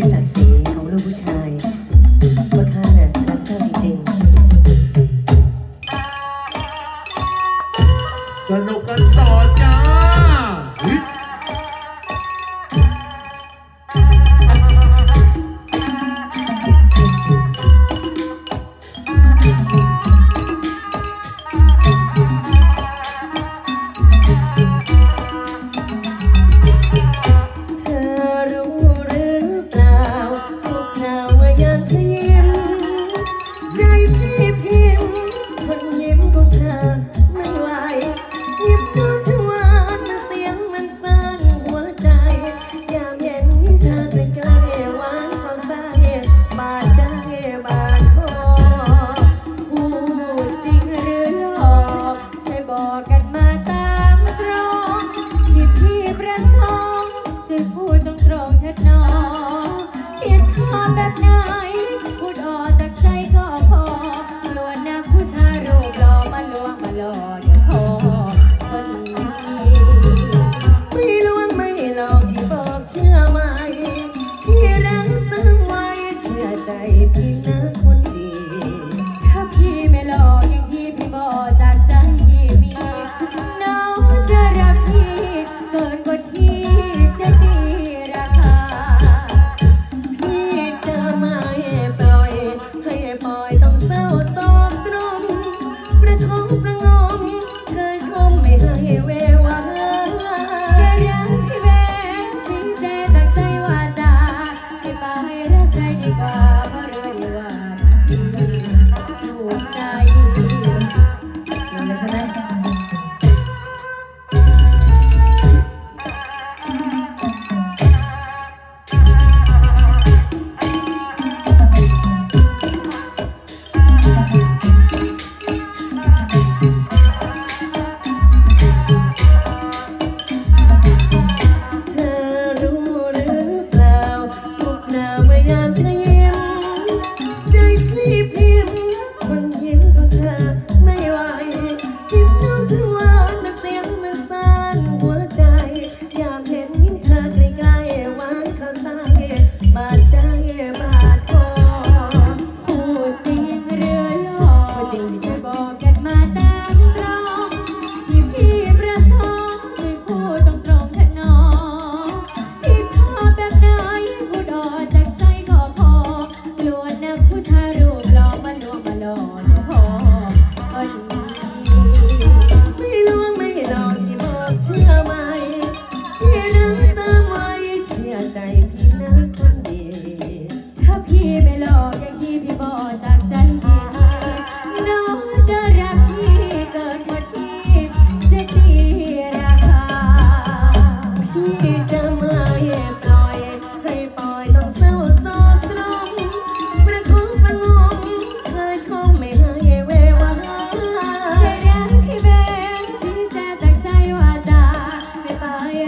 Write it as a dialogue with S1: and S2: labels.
S1: เป็นศักดิ์ศรีของลูกผู้ชายว่าข้าน่ะรักเจ้าจริง
S2: สนุกกันต่อจ้า
S3: ประสงค์ช่ยพูดตรงๆเถิดนอเรียชอบแบบไหน พูดออกจากใจก็พอลวนนะผู้ชายรูปหล่อมาลวงมาหลอกอย่าพอคนนี้
S1: ไม่ลวงไม่หลอกที่บอกเชื่อไหมที่รังซึ้งไว้เชื่อใจพี่นะคนดี
S3: ถ้าพี่ไม่หลอกอย่างที่พี่บอกจากใจที่มี น้องจะรักพี่ก็
S1: เววาแค่
S3: ยงที่แม้ทิ้ใจตั้งใจวาจให้ไปรักใครดีกว่า